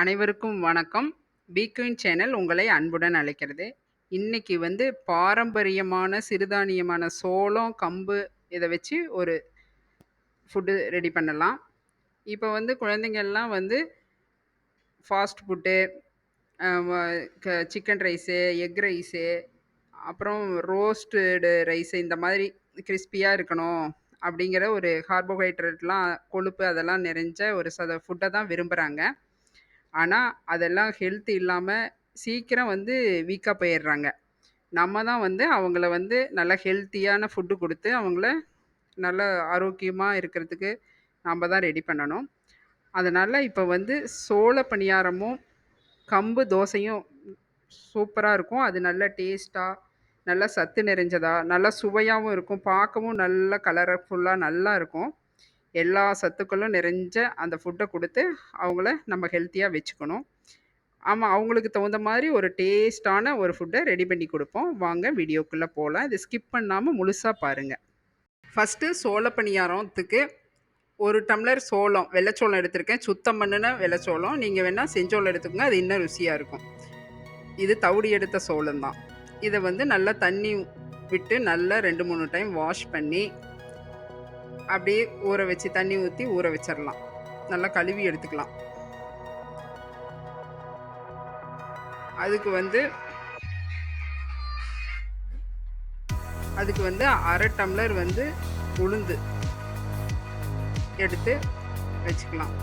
அனைவருக்கும் வணக்கம். பீக்வின் சேனல் உங்களை அன்புடன் அழைக்கிறது. இன்னைக்கு வந்து பாரம்பரியமான சிறுதானியமான சோளம் கம்பு இதை வச்சு ஒரு ஃபுட்டு ரெடி பண்ணலாம். இப்போ வந்து குழந்தைங்கள்லாம் வந்து fast food chicken rice egg rice அப்புறம் ரோஸ்டு ரைஸு இந்த மாதிரி கிறிஸ்பியாக இருக்கணும் அப்படிங்கிற ஒரு கார்போஹைட்ரேட்லாம் கொழுப்பு அதெல்லாம் நிறைஞ்ச ஒரு சத ஃபுட்டை தான் விரும்புகிறாங்க ஆனால் அதெல்லாம் ஹெல்த் இல்லாமல் சீக்கிரம் வந்து வீக்காக போயிடுறாங்க. நம்ம தான் வந்து அவங்கள வந்து நல்ல ஹெல்த்தியான ஃபுட்டு கொடுத்து அவங்கள நல்ல ஆரோக்கியமாக இருக்கிறதுக்கு நாம் தான் ரெடி பண்ணணும். அதனால் இப்போ வந்து சோள பணியாரமும் கம்பு தோசையும் சூப்பராக இருக்கும். அது நல்ல டேஸ்ட்டாக நல்லா சத்து நிறைஞ்சதா நல்லா சுவையாகவும் இருக்கும். பார்க்கவும் நல்ல கலர்ஃபுல்லாக நல்லா இருக்கும். எல்லா சத்துக்களும் நிறைஞ்ச அந்த ஃபுட்டை கொடுத்து அவங்கள நம்ம ஹெல்த்தியாக வச்சுக்கணும். ஆமாம் அவங்களுக்கு தகுந்த மாதிரி ஒரு டேஸ்டான ஒரு ஃபுட்டை ரெடி பண்ணி கொடுப்போம். வாங்க வீடியோக்குள்ளே போகலாம் இதை ஸ்கிப் பண்ணாமல் முழுசாக பாருங்கள் ஃபஸ்ட்டு சோள பணியாரத்துக்கு ஒரு டம்ளர் சோளம் வெள்ளைச்சோளம் எடுத்திருக்கேன். சுத்தம் பண்ணின வெள்ளைச்சோளம். நீங்கள் வேணால் செஞ்சோளம் எடுத்துக்கோங்க. அது இன்னும் ருசியாக இருக்கும். இது தவிடு எடுத்த சோளம் தான் இதை வந்து நல்லா தண்ணி விட்டு நல்லா ரெண்டு மூணு டைம் வாஷ் பண்ணி அப்படியே ஊற வச்சு தண்ணி ஊற்றி ஊற வச்சிடலாம் நல்லா கழுவி எடுத்துக்கலாம். அதுக்கு வந்து அதுக்கு வந்து அரை டம்ளர் வந்து உளுந்து எடுத்து வச்சுக்கலாம்.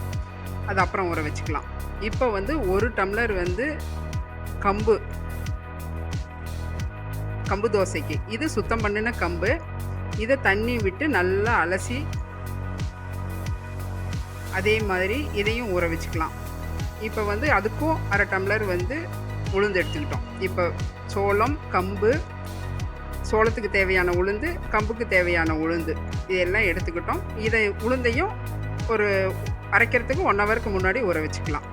அது அப்புறம் ஊற வச்சுக்கலாம். இப்போ வந்து ஒரு டம்ளர் வந்து கம்பு கம்பு தோசைக்கு. இது சுத்தம் பண்ணின கம்பு. இதை தண்ணி விட்டு நல்லா அலசி அதே மாதிரி இதையும் ஊற வச்சுக்கலாம். இப்போ வந்து அதுக்கும் அரை டம்ளர் வந்து உளுந்து எடுத்துக்கிட்டோம். இப்போ சோளம் கம்பு சோளத்துக்கு தேவையான உளுந்து கம்புக்கு தேவையான உளுந்து இதெல்லாம் எடுத்துக்கிட்டோம். இதை உளுந்தையும் ஒரு அரைக்கிறதுக்கு ஒன் ஹவருக்கு முன்னாடி ஊற வச்சுக்கலாம்.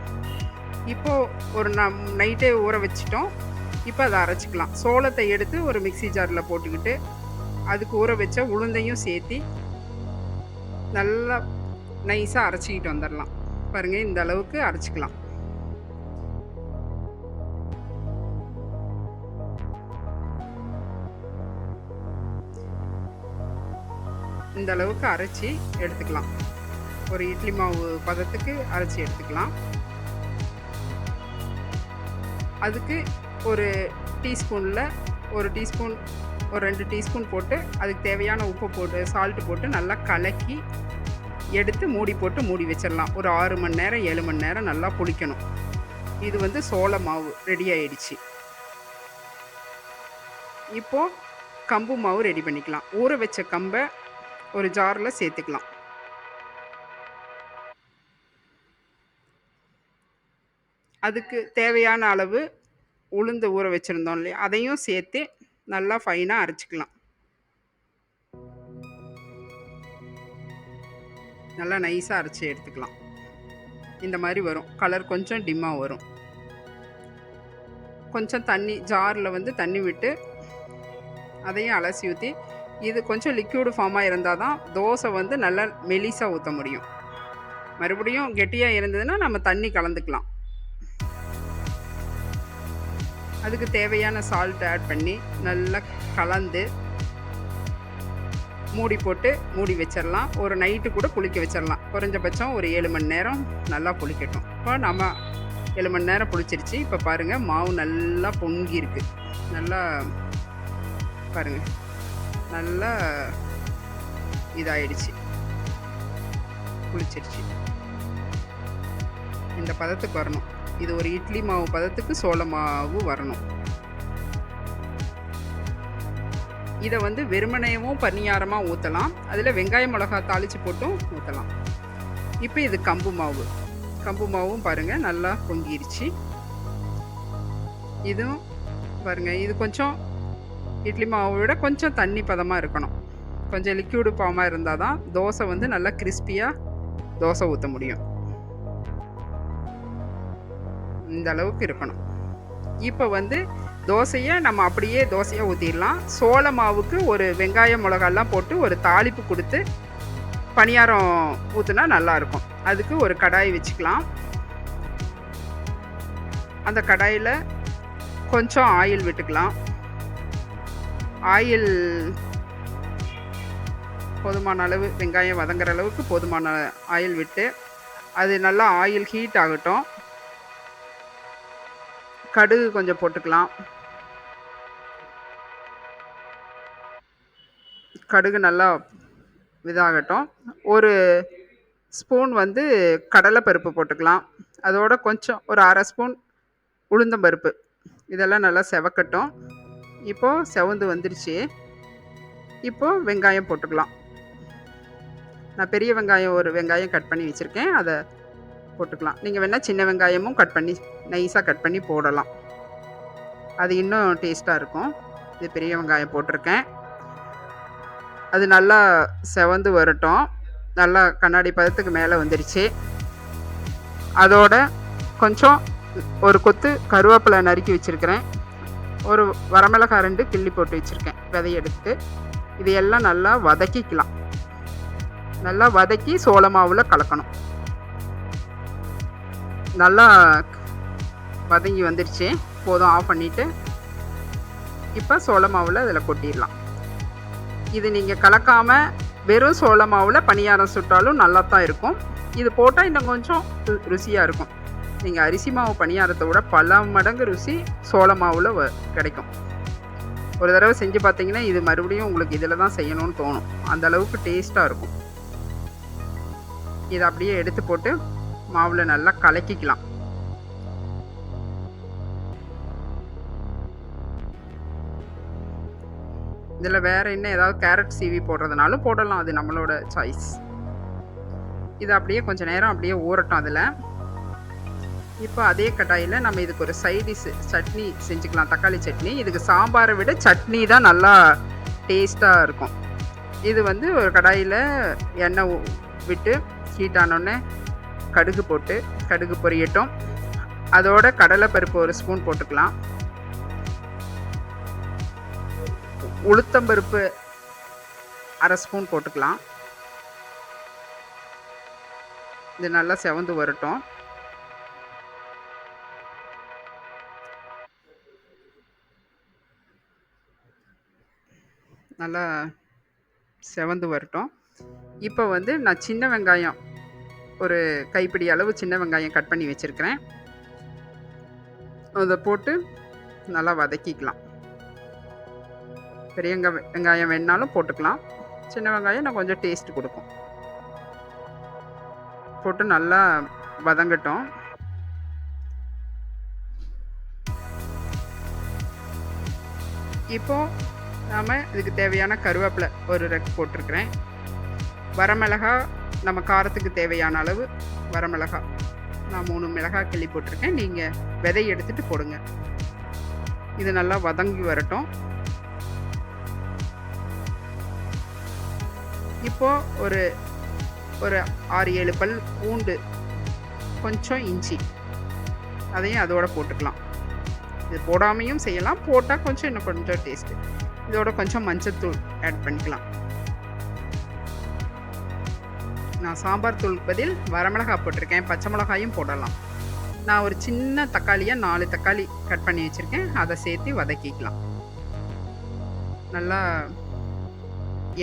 இப்போது ஒரு நம் நைட்டே ஊற வச்சிட்டோம். இப்போ அதை அரைச்சிக்கலாம். சோளத்தை எடுத்து ஒரு மிக்சி ஜாரில் போட்டுக்கிட்டு அதுக்கு ஊற வச்ச உளுந்தையும் சேர்த்து நல்லா நைஸாக அரைச்சிக்கிட்டு வந்துடலாம் பாருங்கள் இந்த அளவுக்கு அரைச்சிக்கலாம். இந்த அளவுக்கு அரைச்சி எடுத்துக்கலாம். ஒரு இட்லி மாவு பதத்துக்கு அரைச்சி எடுத்துக்கலாம். அதுக்கு ஒரு டீஸ்பூனில் ஒரு டீஸ்பூன் ஒரு ரெண்டு டீஸ்பூன் போட்டு அதுக்கு தேவையான உப்பு போட்டு சால்ட்டு போட்டு நல்லா கலக்கி எடுத்து மூடி போட்டு மூடி வச்சிடலாம். ஒரு ஆறு மணி நேரம் ஏழு மணி நேரம் நல்லா புளிக்கணும். இது வந்து சோள மாவு ரெடி ஆயிடுச்சு. இப்போது கம்பு மாவு ரெடி பண்ணிக்கலாம். ஊற வச்ச கம்பை ஒரு ஜாரில் சேர்த்துக்கலாம். அதுக்கு தேவையான அளவு உளுந்து ஊற வச்சுருந்தோம் இல்லையா? அதையும் சேர்த்து நல்லா ஃபைனாக அரைச்சிக்கலாம். நல்லா நைஸாக அரைச்சி எடுத்துக்கலாம். இந்த மாதிரி வரும். கலர் கொஞ்சம் டிம்மாக வரும். கொஞ்சம் தண்ணி ஜாரில் வந்து தண்ணி விட்டு அதையும் அலசி ஊற்றி இது கொஞ்சம் லிக்யூடு ஃபார்மாக இருந்தால் தான் தோசை வந்து நல்லா மெலிசாக ஊற்ற முடியும். மறுபடியும் கெட்டியாக இருந்ததுன்னா நம்ம தண்ணி கலந்துக்கலாம். அதுக்கு தேவையான சால்ட் ஆட் பண்ணி நல்லா கலந்து மூடி போட்டு மூடி வச்சிடலாம் ஒரு நைட்டு கூட புளிக்க வச்சிடலாம் குறைஞ்சபட்சம் ஒரு ஏழு மணி நேரம் நல்லா புளிக்கட்டும். இப்போ நம்ம ஏழு மணி நேரம் புளிச்சிருச்சு. இப்போ பாருங்கள் மாவு நல்லா பொங்கியிருக்கு நல்லா பாருங்கள் நல்லா இதாயிடுச்சு. புளிச்சிருச்சு. இந்த பதத்துக்கு வரணும். இது ஒரு இட்லி மாவு பதத்துக்கு சோள மாவு வரணும். இதை வந்து வெறுமனையவும் பனியாரமாக ஊற்றலாம் அதில் வெங்காய மிளகா தாளித்து போட்டும் ஊற்றலாம் இப்போ இது கம்பு மாவு. கம்பு மாவும் பாருங்கள் நல்லா பொங்கிருச்சு. இதுவும் பாருங்கள் இது கொஞ்சம் இட்லி மாவை விட கொஞ்சம் தண்ணி பதமாக இருக்கணும். கொஞ்சம் லிக்யூடு பாமாக இருந்தால் தான் தோசை வந்து நல்லா கிறிஸ்பியாக தோசை ஊற்ற முடியும். இந்த அளவுக்கு இருக்கணும். இப்போ வந்து தோசையை நம்ம அப்படியே தோசையாக ஊற்றிடலாம் சோள மாவுக்கு ஒரு வெங்காயம் மிளகாலாம் போட்டு ஒரு தாளிப்பு கொடுத்து பணியாரம் ஊற்றுனா நல்லாயிருக்கும் அதுக்கு ஒரு கடாய் வச்சுக்கலாம். அந்த கடாயில் கொஞ்சம் ஆயில் விட்டுக்கலாம். ஆயில் போதுமான அளவு வெங்காயம் வதங்குற அளவுக்கு போதுமான ஆயில் விட்டு அது நல்லா ஆயில் ஹீட் ஆகட்டும். கடுகு கொஞ்சம் போட்டுக்கலாம். கடுகு நல்லா இதாகட்டும். ஒரு ஸ்பூன் வந்து கடலைப்பருப்பு போட்டுக்கலாம். அதோட கொஞ்சம் ஒரு அரை ஸ்பூன் உளுந்தம்பருப்பு இதெல்லாம் நல்லா செவக்கட்டும். இப்போது செவந்து வந்துருச்சு. இப்போது வெங்காயம் போட்டுக்கலாம். நான் பெரிய வெங்காயம் ஒரு வெங்காயம் கட் பண்ணி வச்சுருக்கேன். அதை போட்டுக்கலாம். நீங்கள் வேணால் சின்ன வெங்காயமும் கட் பண்ணி நைஸாக கட் பண்ணி போடலாம். அது இன்னும் டேஸ்ட்டாக இருக்கும். இது பெரிய வெங்காயம் போட்டிருக்கேன். அது நல்லா செவந்து வரட்டும். நல்லா கண்ணாடி பதத்துக்கு மேலே வந்துருச்சு. அதோட கொஞ்சம் ஒரு கொத்து கருவேப்பிலை நறுக்கி வச்சுருக்கிறேன். ஒரு வரமிளகாய் ரெண்டு கிள்ளி போட்டு வச்சுருக்கேன். விதைய எடுத்து இது எல்லாம் நல்லா வதக்கிக்கலாம். நல்லா வதக்கி சோள மாவில் கலக்கணும். நல்லா வதங்கி வந்துடுச்சு போதும் ஆஃப் பண்ணிவிட்டு இப்போ சோள மாவில் அதில் கொட்டிடலாம். இது நீங்கள் கலக்காமல் வெறும் சோள மாவில் பணியாரம் சுட்டாலும் நல்லா தான் இருக்கும். இது போட்டால் இன்னும் கொஞ்சம் ரு- ருசியாக இருக்கும். நீங்கள் அரிசி மாவு பணியாரத்தை விட பல மடங்கு ருசி சோள மாவில் வ கிடைக்கும். ஒரு தடவை செஞ்சு பார்த்தீங்கன்னா இது மறுபடியும் உங்களுக்கு இதில் தான் செய்யணும்னு தோணும். அந்த அளவுக்கு டேஸ்ட்டாக இருக்கும். இதை அப்படியே எடுத்து போட்டு மாவில் நல்லா கலக்கிக்கலாம். இதில் வேற என்ன ஏதாவது கேரட் சீவி போடுறதுனாலும் போடலாம். அது நம்மளோட சாய்ஸ் இது அப்படியே கொஞ்சம் நேரம் அப்படியே ஊறட்டும் அதில். இப்போ அதே கடாயில் நம்ம இதுக்கு ஒரு சைடிஷ் சட்னி செஞ்சுக்கலாம். தக்காளி சட்னி. இதுக்கு சாம்பாரை விட சட்னி தான் நல்லா டேஸ்ட்டாக இருக்கும். இது வந்து ஒரு கடாயில் எண்ணெய் விட்டு ஹீட் ஆனோடனே கடுகு போட்டு கடுகு பொரியட்டும். அதோட கடலைப்பருப்பு ஒரு ஸ்பூன் போட்டுக்கலாம். உளுத்தம்பருப்பு அரை ஸ்பூன் போட்டுக்கலாம். இது நல்லா செவந்து வரட்டும். நல்லா செவந்து வரட்டும். இப்போ வந்து நான் சின்ன வெங்காயம் ஒரு கைப்பிடி அளவு சின்ன வெங்காயம் கட் பண்ணி வச்சுருக்கிறேன். அதை போட்டு நல்லா வதக்கிக்கலாம். பெரிய வெங்காயம் வேணுனாலும் போட்டுக்கலாம். சின்ன வெங்காயம் நான் கொஞ்சம் டேஸ்ட் கொடுக்கும். போட்டு நல்லா வதங்கட்டும். இப்போ நாம் இதுக்கு தேவையான கருவேப்பிலை ஒரு ரெக் போட்டிருக்கிறேன். வரமிளகா நம்ம காரத்துக்கு தேவையான அளவு வரமிளகா நான் மூணு மிளகாய் கிள்ளி போட்டிருக்கேன். நீங்கள் விதை எடுத்துட்டு போடுங்க. இது நல்லா வதங்கி வரட்டும். இப்போ ஒரு ஒரு ஆறு ஏழு பல் பூண்டு கொஞ்சம் இஞ்சி. அதையும் அதோட போட்டுக்கலாம். இது போடாமையும் செய்யலாம். போட்டால் கொஞ்சம் இன்னும் கொஞ்சம் டேஸ்ட்டு இதோட கொஞ்சம் மஞ்சத்தூள் ஆட் பண்ணிக்கலாம். நான் சாம்பார் தூள் பதில் வரமிளகாய் போட்டிருக்கேன். பச்சை மிளகாயும் போடலாம். நான் ஒரு சின்ன தக்காளியாக நாலு தக்காளி கட் பண்ணி வச்சுருக்கேன். அதை சேர்த்து வதக்கிக்கலாம். நல்லா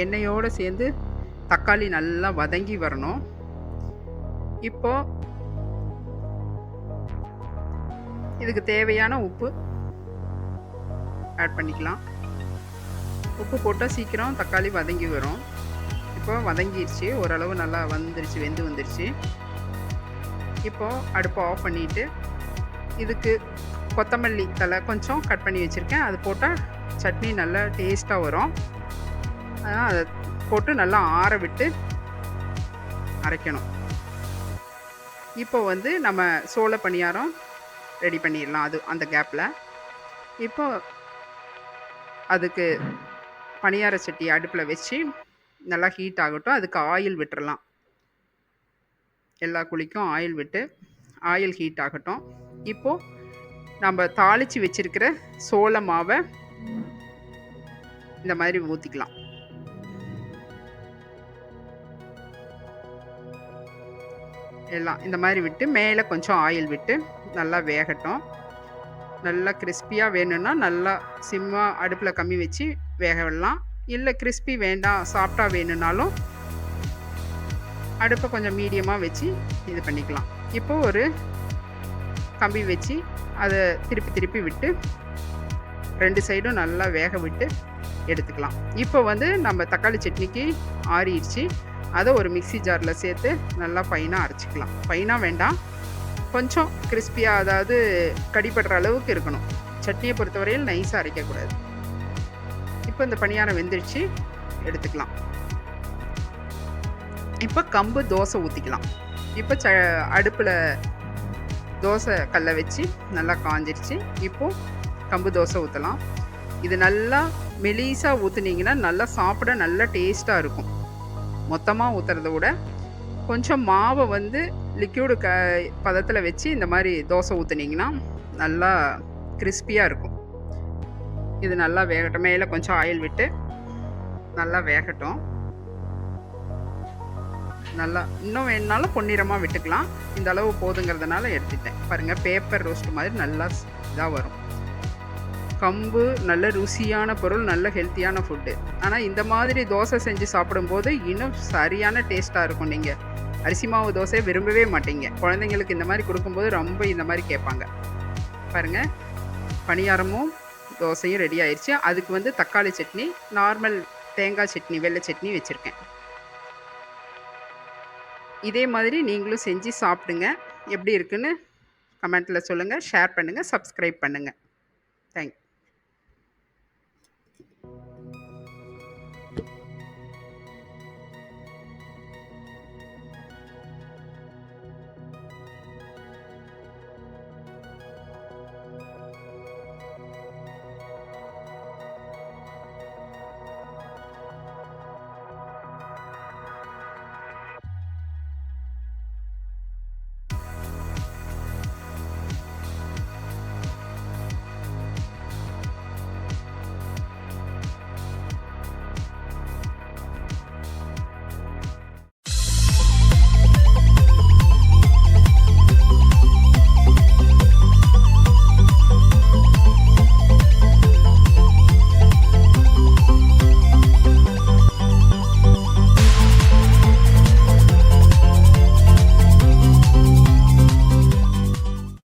எண்ணெயோடு சேர்ந்து தக்காளி நல்லா வதங்கி வரணும். இப்போ இதுக்கு தேவையான உப்பு ஆட் பண்ணிக்கலாம். உப்பு போட்டால் சீக்கிரம் தக்காளி வதங்கி வரும். இப்போ வதங்கிடுச்சு. ஓரளவு நல்லா வந்துருச்சு வெந்து வந்துருச்சு. இப்போ அடுப்பை ஆஃப் பண்ணிட்டு இதுக்கு கொத்தமல்லி தலை கொஞ்சம் கட் பண்ணி வச்சுருக்கேன். அது போட்டால் சட்னி நல்லா டேஸ்ட்டாக வரும். அதை போட்டு நல்லா ஆற விட்டு அரைக்கணும். இப்போ வந்து நம்ம சோள பணியாரம் ரெடி பண்ணிடலாம். அது அந்த கேப்பில் இப்போ அதுக்கு பணியார சட்டி அடுப்பில் வச்சு நல்லா ஹீட் ஆகட்டும். அதுக்கு ஆயில் விட்டுறலாம். எல்லா குழிக்கும் ஆயில் விட்டு ஆயில் ஹீட் ஆகட்டும். இப்போது நம்ம தாளித்து வச்சுருக்கிற சோள மாவை இந்த மாதிரி ஊற்றிக்கலாம் எல்லாம் இந்த மாதிரி விட்டு மேலே கொஞ்சம் ஆயில் விட்டு நல்லா வேகட்டும். நல்லா கிறிஸ்பியாக வேணும்னா நல்லா சிம்மாக அடுப்பில் கம்மி வச்சு வேக விடலாம் இல்லை கிறிஸ்பி வேண்டாம் சாஃப்டாக வேணும்னாலும் அடுப்பை கொஞ்சம் மீடியமாக வச்சு இது பண்ணிக்கலாம். இப்போ ஒரு கம்பி வச்சு அதை திருப்பி திருப்பி விட்டு ரெண்டு சைடும் நல்லா வேக விட்டு எடுத்துக்கலாம். இப்போ வந்து நம்ம தக்காளி சட்னிக்கு ஆறிடுச்சு. அதை ஒரு மிக்சி ஜாரில் சேர்த்து நல்லா ஃபைனாக அரைச்சிக்கலாம். ஃபைனாக வேண்டாம். கொஞ்சம் கிறிஸ்பியாக அதாவது கடிப்படுற அளவுக்கு இருக்கணும். சட்னியை பொறுத்தவரையில் நைஸாக அரைக்கக்கூடாது. இப்போ இந்த பணியாரம் வெந்துருச்சு. எடுத்துக்கலாம். இப்போ கம்பு தோசை ஊற்றிக்கலாம் இப்போ ச அடுப்பில் தோசை கல்லை வச்சு நல்லா காஞ்சிருச்சு. இப்போது கம்பு தோசை ஊற்றலாம் இது நல்லா மெலிசாக ஊற்றுனீங்கன்னா நல்லா சாப்பிட நல்லா டேஸ்ட்டாக இருக்கும். மொத்தமாக ஊற்றுறத விட கொஞ்சம் மாவை வந்து லிக்யூடு க பதத்தில் வச்சு இந்த மாதிரி தோசை ஊற்றுனீங்கன்னா நல்லா கிறிஸ்பியாக இருக்கும். இது நல்லா வேகட்டும். மேலே கொஞ்சம் ஆயில் விட்டு நல்லா வேகட்டும். நல்லா இன்னும் வேணுனாலும் பொன்னிறமாக விட்டுக்கலாம். இந்த அளவு போதுங்கிறதுனால எடுத்துட்டேன் பாருங்கள் பேப்பர் ரோஸ்ட் மாதிரி நல்லா இதாக வரும். கம்பு நல்ல ருசியான பொருள் நல்ல ஹெல்த்தியான ஃபுட்டு ஆனால் இந்த மாதிரி தோசை செஞ்சு சாப்பிடும்போது இன்னும் சரியான டேஸ்ட்டாக இருக்கும் நீங்கள் அரிசி மாவு தோசை விரும்பவே மாட்டீங்க. குழந்தைங்களுக்கு இந்த மாதிரி கொடுக்கும்போது ரொம்ப இந்த மாதிரி கேட்பாங்க. பாருங்கள் பணியாரமும் தோசையும் ரெடி ஆயிடுச்சு அதுக்கு வந்து தக்காளி சட்னி நார்மல் தேங்காய் சட்னி வெள்ளை சட்னி வச்சுருக்கேன். இதே மாதிரி நீங்களும் செஞ்சு சாப்பிடுங்க. எப்படி இருக்குன்னு கமெண்ட்டில் சொல்லுங்கள் ஷேர் பண்ணுங்கள் சப்ஸ்கிரைப் பண்ணுங்கள்